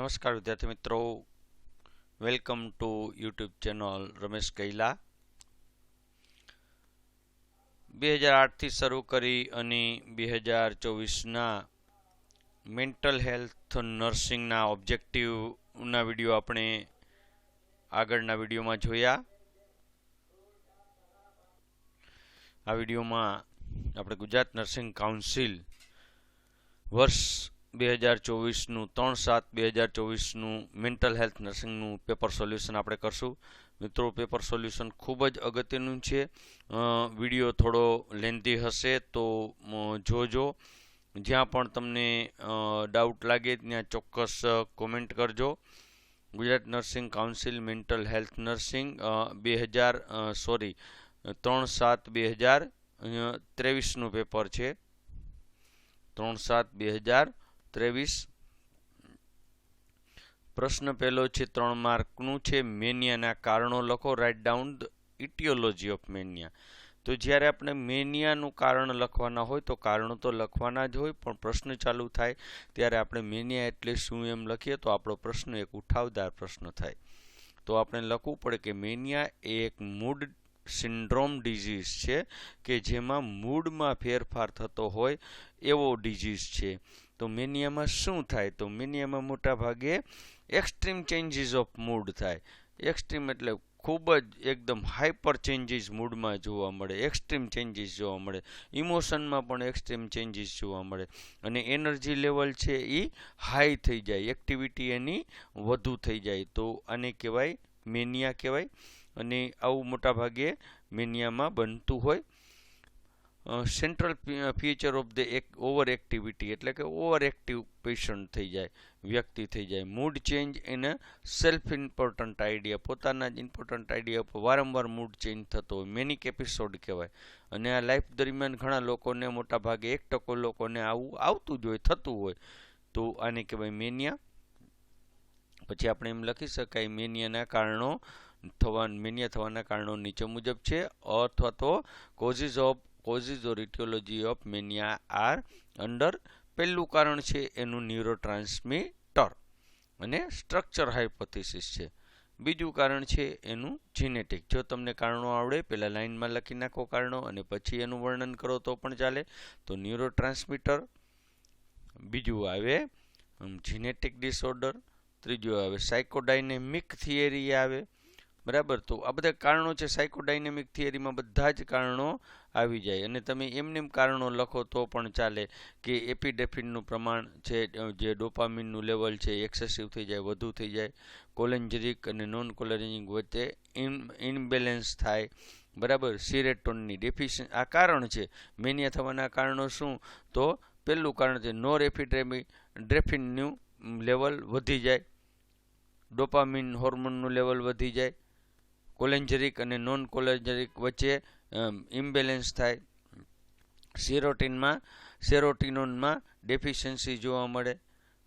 નમસ્કાર, વિદ્યાર્થી મિત્રો. Welcome to YouTube channel Ramesh Kaila બે હજાર આઠથી શરૂ કરી અને બે હજાર ચોવીસના મેન્ટલ હેલ્થ નર્સિંગના ઓબ્જેક્ટિવના વીડિયો આપણે આગળના વિડીયોમાં જોયા. આ વિડીયોમાં આપણે ગુજરાત નર્સિંગ કાઉન્સિલ વર્ષ બે હજાર ચોવીસનું, ત્રણ સાત બે હજાર ચોવીસનું મેન્ટલ હેલ્થ નર્સિંગનું પેપર સોલ્યુશન આપણે કરશું. મિત્રો પેપર સોલ્યુશન ખૂબ જ અગત્યનું છે. વીડિયો થોડો લેન્ધી હશે તો જોજો. જ્યાં પણ તમને ડાઉટ લાગે ત્યાં ચોક્કસ કોમેન્ટ કરજો. Gujarat nursing council mental health nursing બે હજાર સોરી ત્રણ સાત બે હજાર ત્રેવીસનું પેપર છે. ત્રણ સાત બે હજાર ત્રેવીસ. પ્રશ્ન પહેલો છે, ત્રણ માર્કનું છે, મેનિયાના કારણો લખો. Write down the etiology of mania તો જ્યારે આપણે મેનિયાનું કારણ લખવાના હોય, તો કારણો તો લખવાના જ હોય, પણ પ્રશ્ન ચાલુ થાય ત્યારે આપણે મેનિયા એટલે શું એમ લખીએ, તો આપણો પ્રશ્ન એક ઉઠાવદાર પ્રશ્ન થાય. તો આપણે લખવું પડે કે મેનિયા એ એક મૂડ સિન્ડ્રોમ ડિઝીઝ છે, કે જેમાં મૂડમાં ફેરફાર થતો હોય એવો ડિઝીઝ છે. તો મેનિયામાં શું થાય? તો મેનિયામાં મોટા ભાગે એક્સ્ટ્રીમ ચેન્જીસ ઓફ મૂડ થાય. એક્સ્ટ્રીમ એટલે ખૂબ જ એકદમ હાઈપર ચેન્જીસ મૂડમાં જોવા મળે. એક્સ્ટ્રીમ ચેન્જીસ જોવા મળે. ઇમોશનમાં પણ એક્સ્ટ્રીમ ચેન્જીસ જોવા મળે. અને એનર્જી લેવલ છે એ હાઈ થઈ જાય. એક્ટિવિટી એની વધુ થઈ જાય. તો આને કહેવાય મેનિયા કહેવાય. અને આવું મોટા ભાગે મેનિયામાં બનતું હોય. સેન્ટ્રલ ફીચર ઓફ ધ એક ઓવર એક્ટિવિટી એટલે કે ઓવર એક્ટિવ પેશન્ટ થઈ જાય, વ્યક્તિ થઈ જાય. મૂડ ચેન્જ એને સેલ્ફ ઇમ્પોર્ટન્ટ આઈડિયા પોતાના જ ઇમ્પોર્ટન્ટ આઈડિયા ઉપર વારંવાર મૂડ ચેન્જ થતો હોય. મેનિક એપિસોડ કહેવાય. અને આ લાઈફ દરમિયાન ઘણા લોકોને મોટા ભાગે એક ટકો લોકોને આવું, આવતું જ હોય, થતું હોય. તો આને કહેવાય મેનિયા પછી આપણે એમ લખી શકાય મેનિયાના કારણો થવા મેનિયા થવાના કારણો નીચે મુજબ છે, અથવા તો causes of causes or etiology of mania are under પહેલું કારણ છે એનું ન્યુરો ટ્રાન્સમીટર અને સ્ટ્રક્ચર હાઇપોથિસિસ છે. બીજું કારણ છે એનું જીનેટિક જો તમને કારણો આવડે, પહેલાં લાઇનમાં લખી નાખો કારણો અને પછી એનું વર્ણન કરો તો પણ ચાલે. તો ન્યુરો ટ્રાન્સમીટર બીજું આવે જીનેટિક ડિસઓર્ડર ત્રીજું આવે સાયકોડાયનેમિક થિયરી આવે. બરાબર? તો આ બધા કારણો છે સાયકોડાયનેમિક થિયરીમાં બધા જ કારણો આવી જાય. અને તમે એમને કારણો લખો તો પણ ચાલે કે એપિડેફિનનું પ્રમાણ છે જે ડોપામિનનું લેવલ છે એક્સેસિવ થઈ જાય, વધુ થઈ જાય. કોલેન્જરિક અને નોન કોલેન્જરિક વચ્ચે ઇન, ઇનબેલેન્સ થાય. બરાબર? સિરેટોનની ડેફિશિયન આ કારણ છે. મેનિયા થવાના કારણો શું? તો પહેલું કારણ છે નોર એપિડેમી ડ્રેફિનનું લેવલ વધી જાય. ડોપામિન હોર્મોનનું લેવલ વધી જાય. કોલેન્જરિક અને નોન કોલેન્જરિક વચ્ચે ઇમ્બેલેન્સ થાય. સેરોટીનમાં સેરોટિનોનમાં ડેફિશિયન્સી જોવા મળે.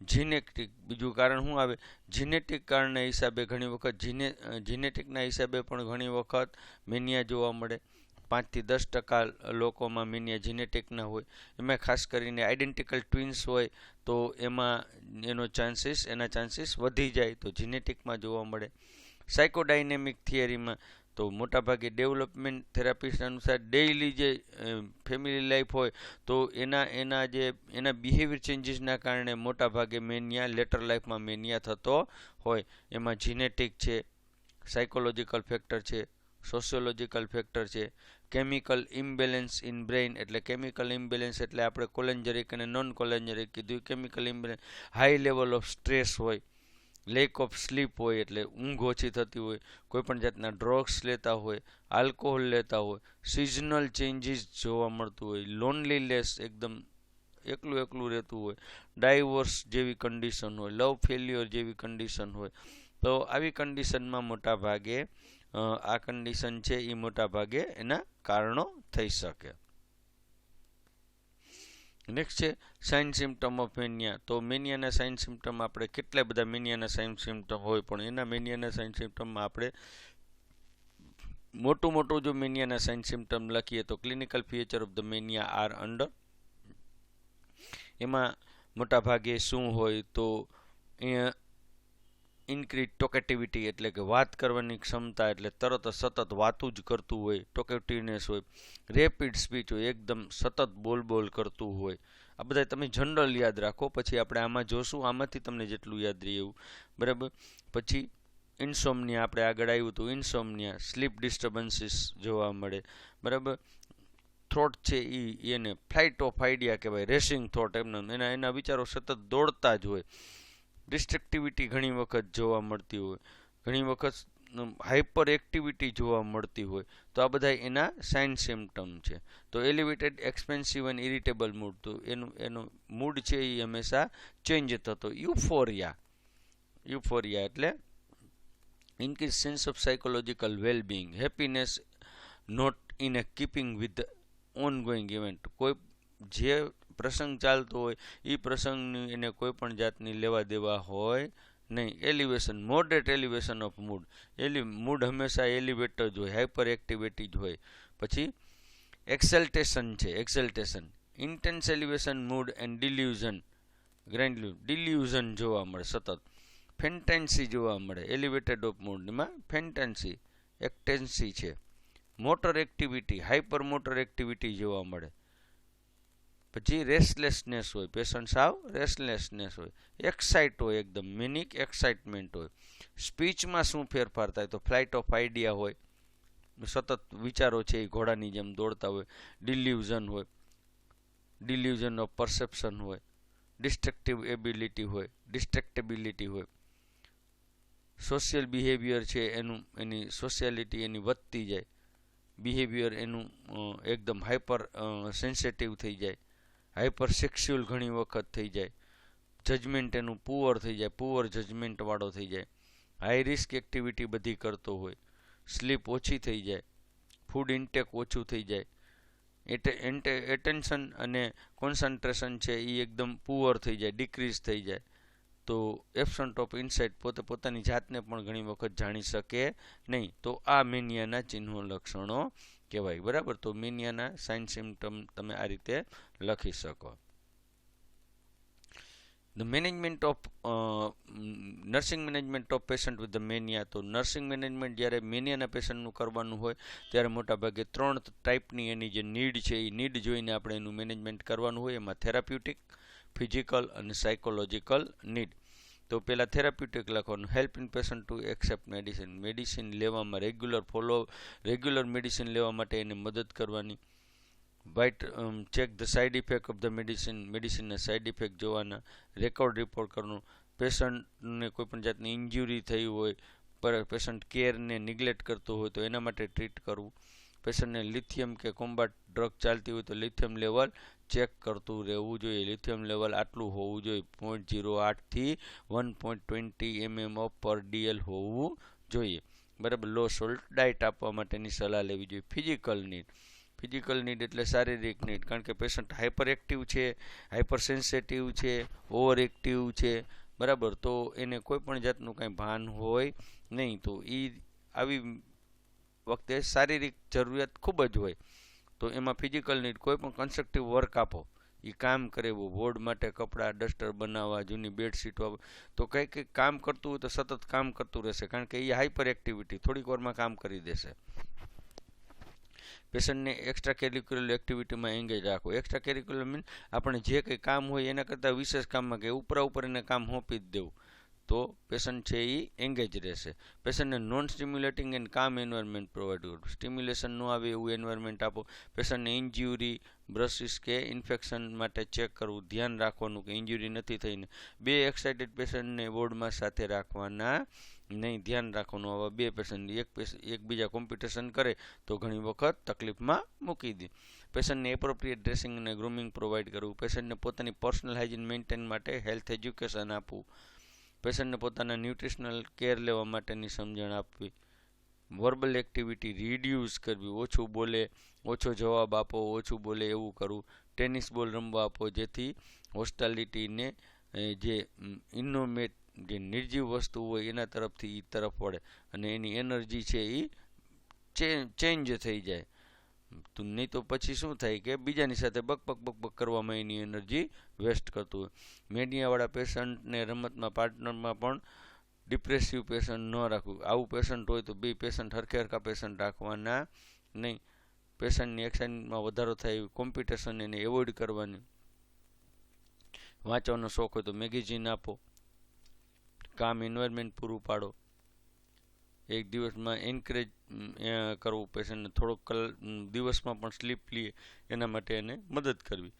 જીનેટિક બીજું કારણ શું આવે? જીનેટિક કારણના હિસાબે ઘણી વખત જીને જીનેટિકના હિસાબે પણ ઘણી વખત મેનિયા જોવા મળે. પાંચથી દસ ટકા લોકોમાં મેનિયા જીનેટિકના હોય. એમાં ખાસ કરીને આઈડેન્ટિકલ ટ્વિન્સ હોય તો એમાં એનો ચાન્સીસ એના ચાન્સીસ વધી જાય તો જીનેટિકમાં જોવા મળે. સાયકોડાયનેમિક થિયરીમાં તો મોટાભાગે ડેવલપમેન્ટ થેરાપિસ્ટ અનુસાર ડેઇલી જે ફેમિલી લાઈફ હોય, તો એના એના જે, એના બિહેવિયર ચેન્જીસના કારણે મોટાભાગે મેનિયા લેટર લાઈફમાં મેનિયા થતો હોય. એમાં જીનેટિક છે, સાયકોલોજીકલ ફેક્ટર છે, સોશિયોલોજીકલ ફેક્ટર છે, કેમિકલ ઇમ્બેલેન્સ ઇન બ્રેઇન એટલે કેમિકલ ઇમ્બેલેન્સ એટલે આપણે કોલેન્જરિક અને નોન કોલેન્જરિક કીધું. Chemical imbalance high level of stress હોય. લેક ઓફ સ્લીપ હોય એટલે ઊંઘ ઓછી થતી હોય કોઈપણ જાતના ડ્રગ્સ લેતા હોય આલ્કોહોલ લેતા હોય સિઝનલ ચેન્જીસ જોવા મળતું હોય લોનલીનેસ એકદમ એકલું એકલું રહેતું હોય ડાયવોર્સ જેવી કન્ડિશન હોય લવ ફેલ્યોર જેવી કન્ડિશન હોય, તો આવી કન્ડિશનમાં મોટા ભાગે આ કન્ડિશન છે એ મોટા ભાગે એના કારણો થઈ શકે. નેક્સ્ટ છે સાઇન સિમ્ટમ ઓફ મેનિયા તો મેનિયાના સાઇન સિમ્ટમ આપણે કેટલા બધા મેનિયાના સાઇન સિમ્ટમ હોય પણ એના મેનિયાના સાઇન સિમ્ટમમાં આપણે મોટું મોટું જો મેનિયાના સાઇન સિમ્ટમ લખીએ તો clinical feature of the mania are under એમાં મોટાભાગે શું હોય તો ઇન્ક્રીઝ ટોકેટિવિટી એટલે કે વાત કરવાની ક્ષમતા એટલે તરત સતત વાતું જ કરતું હોય ટોકેટિવનેસ હોય રેપિડ સ્પીચ હોય, એકદમ સતત બોલ બોલ કરતું હોય. આ બધા તમે જનરલ યાદ રાખો, પછી આપણે આમાં જોશું, આમાંથી તમને જેટલું યાદ રહે એવું. બરાબર? પછી ઇન્સોમનિયા આપણે આગળ આવ્યું હતું ઇન્સોમનિયા સ્લીપ ડિસ્ટર્બન્સીસ જોવા મળે. બરાબર? થોટ છે એ એને ફ્લાઇટ ઓફ આઈડિયા કહેવાય રેસિંગ થોટ એમના, એના એના વિચારો સતત દોડતા જ હોય. ડિસ્ટ્રક્ટિવિટી ઘણી વખત જોવા મળતી હોય. ઘણી વખત હાઇપર એક્ટિવિટી જોવા મળતી હોય. તો આ બધા એના સાઇન સિમ્ટમ છે. તો એલિવેટેડ એક્સપેન્સિવ અને ઇરિટેબલ મૂડ તો એનું, એનો મૂડ છે એ હંમેશા ચેન્જ થતો. યુફોરિયા યુફોરિયા એટલે increase sense of psychological wellbeing happiness not in a keeping with ongoing event કોઈ જે પ્રસંગ ચાલતો હોય એ પ્રસંગની એને કોઈ પણ જાતની લેવા દેવા હોય નહીં. Elevation moderate elevation of mood એલી મૂડ હંમેશા એલિવેટર જ હોય હાઇપર એક્ટિવિટી જ હોય. પછી એક્સેલ્ટેશન છે exaltation intense elevation mood and delusion grand delusion જોવા મળે, સતત. ફેન્ટેન્સી જોવા મળે એલિવેટેડ ઓફ મૂડમાં ફેન્ટેન્સી એક્ટેન્સી છે. Motor activity hyper motor activity જોવા મળે. પછી રેસ્ટલેસનેસ હોય પેશન્ટ સાવ રેસ્ટલેસનેસ હોય. એક્સાઇટ હોય એકદમ મિનિક એક્સાઇટમેન્ટ હોય. સ્પીચમાં શું ફેરફાર થાય તો ફ્લાઇટ ઓફ આઈડિયા હોય. સતત વિચારો છે એ ઘોડાની જેમ દોડતા હોય. ડિલ્યુઝન હોય. ડિલ્યુઝન ઓફ પરસેપ્શન હોય. ડિસ્ટ્રક્ટિવ એબિલિટી હોય. ડિસ્ટ્રક્ટેબિલિટી હોય. સોશિયલ બિહેવિયર છે એનું, એની સોશિયાલિટી એની વધતી જાય. બિહેવિયર એનું એકદમ હાઇપર સેન્સિટિવ થઈ જાય. હાઇપર સેક્સ્યુઅલ ઘણી વખત થઈ જાય. જજમેન્ટ એનું પુઅર થઈ જાય પુઅર જજમેન્ટવાળો થઈ જાય. હાઈ રિસ્ક એક્ટિવિટી બધી કરતો હોય. સ્લીપ ઓછી થઈ જાય. ફૂડ ઇન્ટેક ઓછું થઈ જાય. એટલે એટેન્શન અને કોન્સન્ટ્રેશન છે એ એકદમ પુઅર થઈ જાય ડિક્રીઝ થઈ જાય. તો એબસન્ટ ઓફ ઇન્સાઇટ પોતે પોતાની જાતને પણ ઘણી વખત જાણી શકે નહીં. તો આ મેનિયાના ચિહ્નો લક્ષણો કહેવાય. બરાબર? તો મેનિયાના સાઇન સિમ્ટમ તમે આ રીતે લખી શકો. The management of nursing management of patient with the mania તો નર્સિંગ મેનેજમેન્ટ જ્યારે મેનિયાના પેશન્ટનું કરવાનું હોય, ત્યારે મોટાભાગે ત્રણ ટાઈપની એની જે નીડ છે, એ નીડ જોઈને આપણે એનું મેનેજમેન્ટ કરવાનું હોય. એમાં થેરાપ્યુટિક ફિઝિકલ અને સાયકોલોજીકલ નીડ તો પહેલાં થેરાપ્યુટિક લખવાનું. Help in patient to accept medicine medicine લેવામાં રેગ્યુલર ફોલો રેગ્યુલર મેડિસિન લેવા માટે એને મદદ કરવાની. Wait check the side effect of the medicine મેડિસિનના side effect જોવાના. રેકોર્ડ રિપોર્ટ કરવાનું. પેશન્ટને કોઈપણ જાતની ઇન્જ્યુરી થઈ હોય, પર પેશન્ટ કેરને નિગ્લેક્ટ કરતો હોય તો એના માટે ટ્રીટ કરવું. પેશન્ટને લિથિયમ કે કોમ્બાટ ડ્રગ ચાલતી હોય તો લિથિયમ લેવલ. ચેક કરતું રહેવું જોઈએ. લિથિયમ લેવલ આટલું હોવું જોઈએ. પોઈન્ટ જીરો આઠથી one point twenty MM of પર ડીએલ હોવું જોઈએ. બરાબર. લો સોલ્ટ ડાયટ આપવા માટેની સલાહ લેવી જોઈએ. ફિઝિકલ નીડ ફિઝિકલ નીડ એટલે શારીરિક નીડ કારણ કે પેશન્ટ હાઇપર એક્ટિવ છે હાઇપર સેન્સિટિવ છે ઓવર એક્ટિવ છે. બરાબર. તો એને કોઈ પણ જાતનું કાંઈ ભાન હોય નહીં. તો એ આવી વખતે શારીરિક જરૂરિયાત ખૂબ જ હોય. તો એમાં ફિઝિકલ નીડ કોઈ પણ કન્સ્ટ્રક્ટિવ વર્ક આપો. એ કામ કરે એવું બોર્ડ માટે કપડાં ડસ્ટર બનાવવા, જૂની બેડશીટ તો કંઈક કંઈક કામ કરતું હોય તો સતત કામ કરતું રહેશે, કારણ કે એ હાઇપર એક્ટિવિટી થોડીક વારમાં કામ કરી દેશે. પેશન્ટને એક્સ્ટ્રા કેરિક્યુલર એક્ટિવિટીમાં એન્ગેજ રાખો. એક્સ્ટ્રા કેરિક્યુલર મીન આપણે જે કંઈ કામ હોય એના કરતાં વિશેષ કામમાં કે ઉપરા ઉપર એને કામ સોંપી જ દેવું. તો પેશન્ટ છે એ એંગેજ રહેશે. પેશન્ટને નોન સ્ટિમ્યુલેટિંગ એન્ડ કામ એન્વાયરમેન્ટ પ્રોવાઈડ કરો. સ્ટિમ્યુલેશન ન આવે એવું એન્વાયરમેન્ટ આપો. પેશન્ટને ઇન્જ્યુરી બ્રશિસ કે ઇન્ફેક્શન માટે ચેક કરવું. ધ્યાન રાખવાનું કે ઇન્જ્યુરી નથી થઈને. બે એક્સાઇટેડ પેશન્ટને વોર્ડમાં સાથે રાખવાના નહીં. ધ્યાન રાખવાનું. આવા બે પેશન્ટ એક એકબીજા કોમ્પિટિશન કરે તો ઘણી વખત તકલીફમાં મૂકી દે. પેશન્ટને એપ્રોપ્રિએટ ડ્રેસિંગ અને ગ્રૂમિંગ પ્રોવાઈડ કરવું. પેશન્ટને પોતાની પર્સનલ હાઇજીન મેન્ટેન માટે હેલ્થ એજ્યુકેશન આપવું. પેશન્ટને પોતાના ન્યુટ્રિશનલ કેર લેવા માટેની સમજણ આપવી. વર્બલ એક્ટિવિટી રિડ્યુસ કરવી. ઓછું બોલે, ઓછો જવાબ આપો, ઓછું બોલે એવું કરવું. ટેનિસ બોલ રમવા આપો, જેથી હોસ્ટાલિટીને જે ઇનોમેટ જે નિર્જીવ વસ્તુ હોય એના તરફથી એ તરફ વળે. અને એની એનર્જી છે એ ચેન્જ થઈ જાય. તો નહીં તો પછી શું થાય કે બીજાની સાથે બકબક બક બક બક કરવામાં એની એનર્જી વેસ્ટ કરતું હોય. મેડિયાવાળા પેશન્ટને રમતમાં, પાર્ટનરમાં પણ ડિપ્રેસિવ પેશન્ટ ન રાખવું. આવું પેશન્ટ હોય તો બે પેશન્ટ, હરખે હરખા પેશન્ટ રાખવાના નહીં. પેશન્ટની એક્સાઇટમેન્ટમાં વધારો થાય એવી કોમ્પિટિશન એને એવોઇડ કરવાની. વાંચવાનો શોખ હોય તો મેગેઝિન આપો. કામ, એન્વાયરમેન્ટ પૂરું પાડો. એક દિવસમાં એન્કરેજ કરવું પેશન્ટને થોડોક કલ દિવસમાં પણ સ્લીપ લઈએ, એના માટે એને મદદ કરવી.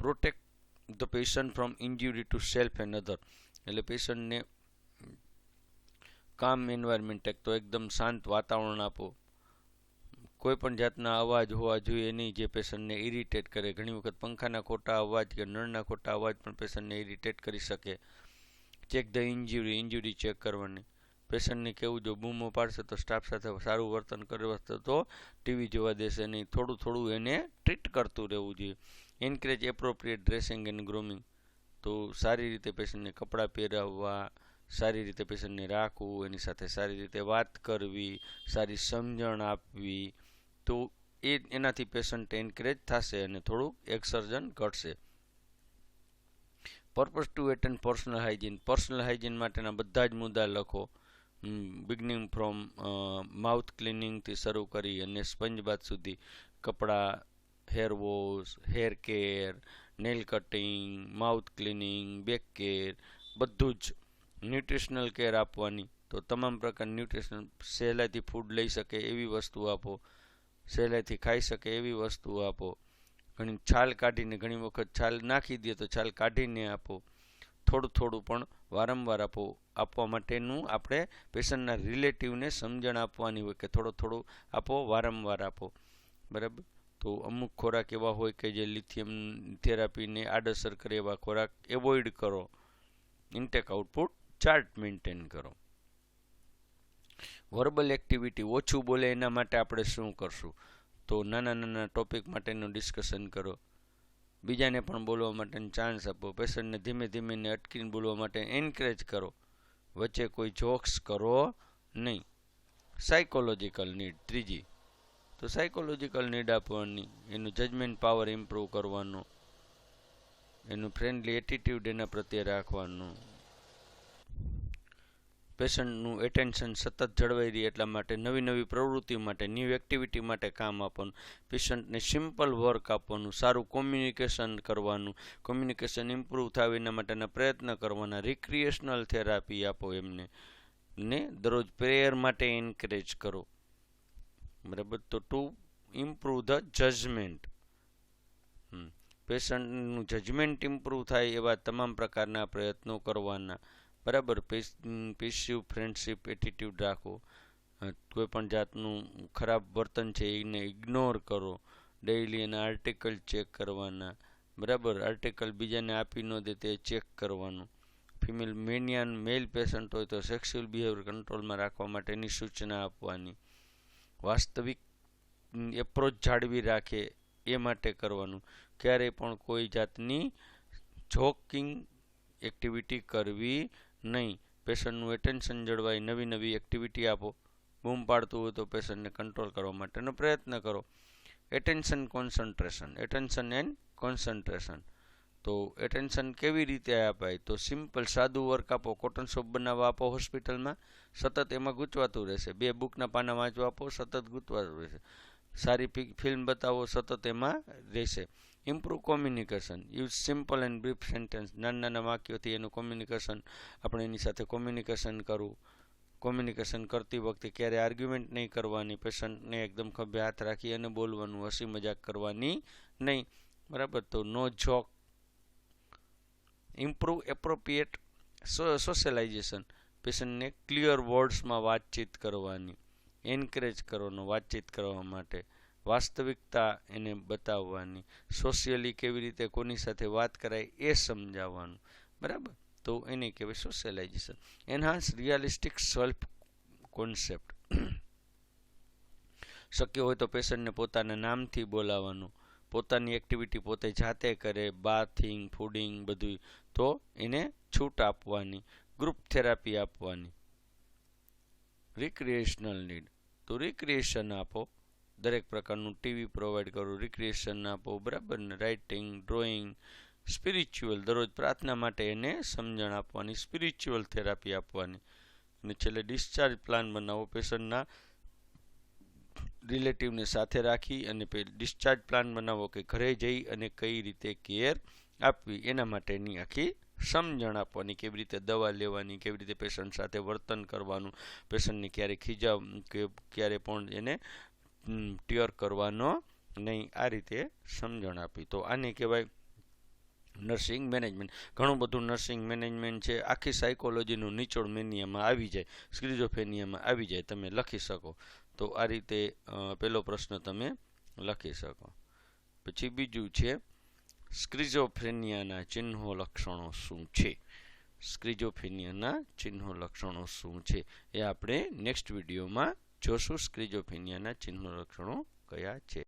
Protect the patient from injury to self and other એટલે પેશન્ટને કામ એન્વાયરમેન્ટ એક તો એકદમ શાંત વાતાવરણ આપો. કોઈ પણ જાતના અવાજ હોવા જોઈએ નહીં જે પેશન્ટને ઇરિટેટ કરે. ઘણી વખત પંખાના ખોટા અવાજ કે નળના ખોટા અવાજ પણ પેશન્ટને ઇરિટેટ કરી શકે. Check the injury injury check કરવાની. પેશન્ટને કેવું જો બૂમો પાડશે તો સ્ટાફ સાથે સારું વર્તન કરશે તો ટીવી જોવા દેશે નહીં. થોડું થોડું એને ટ્રીટ કરતું રહેવું જોઈએ. Encourage appropriate dressing and grooming તો સારી રીતે પેશન્ટને કપડાં પહેરાવવા, સારી રીતે પેશન્ટને રાખવું, એની સાથે સારી રીતે વાત કરવી, સારી સમજણ આપવી. તો એ, એનાથી પેશન્ટ એન્કરેજ થશે અને થોડુંક એક્સર્જન ઘટશે. Purpose to attend personal hygiene personal hygiene માટેના બધા જ મુદ્દા લખો. બિગનિંગ ફ્રોમ માઉથ ક્લિનિંગથી શરૂ કરી અને સ્પંજ બાદ સુધી. કપડાં hair wash hair care nail cutting mouth cleaning back care બધું જ ન્યુટ્રિશનલ કેર આપવાની. તો તમામ પ્રકાર ન્યુટ્રિશનલ સહેલાઈથી ફૂડ લઈ શકે એવી વસ્તુ આપો. સહેલાઈથી ખાઈ શકે એવી વસ્તુ આપો. ઘણી છાલ કાઢીને ઘણી વખત છાલ નાખી દે તો છાલ કાઢીને આપો. થોડું થોડું પણ વારંવાર આપો. આપવા માટેનું આપણે પેશન્ટના રિલેટિવને સમજણ આપવાની હોય કે થોડો થોડું આપો, વારંવાર આપો. બરાબર? તો અમુક ખોરાક એવા હોય કે જે લિથિયમ થેરાપીને આડઅસર કરે એવા ખોરાક એવોઇડ કરો. ઇન્ટેક આઉટપુટ ચાર્ટ મેન્ટેન કરો. વર્બલ એક્ટિવિટી ઓછું બોલે એના માટે આપણે શું કરશું? તો નાના નાના ટોપિક માટેનું ડિસ્કશન કરો. બીજાને પણ બોલવા માટેનો ચાન્સ આપો. પેશન્ટને ધીમે ધીમે ને અટકીને બોલવા માટે એન્કરેજ કરો. વચ્ચે કોઈ જોક્સ કરો નહીં. સાયકોલોજીકલ નીડ ત્રીજી. તો સાયકોલોજીકલ નીડ આપવાની. એનું જજમેન્ટ પાવર ઇમ્પ્રૂવ કરવાનો. એનું ફ્રેન્ડલી એટીટ્યૂડ એના પ્રત્યે રાખવાનું. પેશન્ટનું એટેન્શન સતત જળવાઈ રહે એટલા માટે નવી નવી પ્રવૃત્તિ માટે ન્યૂ એક્ટિવિટી માટે કામ આપવાનું, પેશન્ટને સિમ્પલ વર્ક આપવાનું, સારું કોમ્યુનિકેશન કરવાનું કોમ્યુનિકેશન ઇમ્પ્રૂવ થાય એના માટેના પ્રયત્ન કરવાના રિક્રિએશનલ થેરાપી આપો એમને, ને દરરોજ પ્રેયર માટે એન્કરેજ કરો. બરાબર? તો ટુ ઇમ્પ્રૂવ ધ જજમેન્ટ પેશન્ટનું જજમેન્ટ ઇમ્પ્રૂવ થાય એવા તમામ પ્રકારના પ્રયત્નો કરવાના. બરાબર પેસિવ ફ્રેન્ડશિપ એટીટ્યૂડ રાખો. કોઈ પણ જાતનું ખરાબ વર્તન છે એને ઇગ્નોર કરો. ડેઇલી એના આર્ટિકલ ચેક કરવાના. બરાબર આર્ટિકલ બીજાને આપી ન દે તે ચેક કરવાનું. ફિમેલ મેનિયાન મેલ પેશન્ટ હોય તો સેક્સ્યુઅલ બિહેવિયર કંટ્રોલમાં રાખવા માટેની સૂચના આપવાની. વાસ્તવિક એપ્રોચ જાળવી રાખે એ માટે કરવાનું. ક્યારેય પણ કોઈ જાતની જોકિંગ એક્ટિવિટી કરવી નહીં. પેશન્ટનું એટેન્શન જળવાય નવી નવી એક્ટિવિટી આપો. બૂમ પાડતું હોય તો પેશન્ટને કંટ્રોલ કરવા માટેનો પ્રયત્ન કરો. Attention concentration attention and concentration તો એટેન્શન કેવી રીતે અપાય? તો સિમ્પલ સાદું વર્ક આપો કોટન સોપ બનાવવા આપો હોસ્પિટલમાં સતત એમાં ગૂંચવાતું રહેશે. બે બુકના પાના વાંચવા આપો, સતત ગૂંચવાતું રહેશે. સારી ફિલ્મ બતાવો, સતત એમાં રહેશે. Improve communication use simple and brief sentence નાના નાના વાક્યોથી એનું કોમ્યુનિકેશન આપણે એની સાથે કોમ્યુનિકેશન કરવું. કોમ્યુનિકેશન કરતી વખતે ક્યારે આર્ગ્યુમેન્ટ નહીં કરવાની પેશન્ટને એકદમ ખભે હાથ રાખી અને બોલવાનું. હસી મજાક કરવાની નહીં. બરાબર? તો no joke improve appropriate socialization પેશન્ટને ક્લિયર વર્ડ્સમાં વાતચીત કરવાની. એન્કરેજ કરવાનો, વાતચીત કરવા માટે. વાસ્તવિકતા એને બતાવવાની. સોશિયલી કેવી રીતે કોની સાથે વાત કરાય એ સમજાવવાનું. બરાબર? તો એને કહેવાય socialization enhance realistic self concept શક્ય હોય તો પેશન્ટને પોતાના નામથી બોલાવવાનું. પોતાની એક્ટિવિટી પોતે જાતે કરે બાથિંગ ફૂડિંગ બધું. તો એને છૂટ આપવાની. ગ્રુપ થેરાપી આપવાની. રિક્રિએશનલ નીડ તો રિક્રિએશન આપો. દરેક પ્રકારનું ટીવી પ્રોવાઈડ કરો રિક્રિએશન આપો, બરાબર ને? રાઇટિંગ ડ્રોઈંગ સ્પિરિચ્યુઅલ દરરોજ પ્રાર્થના માટે એને સમજણ આપવાની સ્પિરિચ્યુઅલ થેરાપી આપવાની. અને છેલ્લે ડિસ્ચાર્જ પ્લાન બનાવો, પેશન્ટના રિલેટિવને સાથે રાખી અને ડિસ્ચાર્જ પ્લાન બનાવો કે ઘરે જઈ અને કઈ રીતે કેર આપવી, એના માટેની આખી સમજણ આપવાની, કેવી રીતે દવા લેવાની, કેવી રીતે પેશન્ટ સાથે વર્તન કરવાનું, પેશન્ટને ક્યારે ખીજાવ, કે ક્યારે પણ એને ટ્યોર કરવાનો નહીં. આ રીતે સમજણ આપી. તો આને કહેવાય નર્સિંગ મેનેજમેન્ટ ઘણું બધું નર્સિંગ મેનેજમેન્ટ છે. આખી સાયકોલોજીનું નિચોડ મેનિયામાં આવી જાય. સ્ક્રિઝોફેનિયામાં આવી જાય. તમે લખી શકો. તો આ રીતે પહેલો પ્રશ્ન તમે લખી શકો. પછી બીજું છે સ્ક્રિઝોફ્રેનિયાના ચિહ્નો લક્ષણો શું છે? સ્ક્રિઝોફેનિયાના ચિહ્નો લક્ષણો શું છે? એ આપણે નેક્સ્ટ વિડીયોમાં જોશું સ્ક્રિઝોફેનિયાના ચિહ્નો લક્ષણો કયા છે?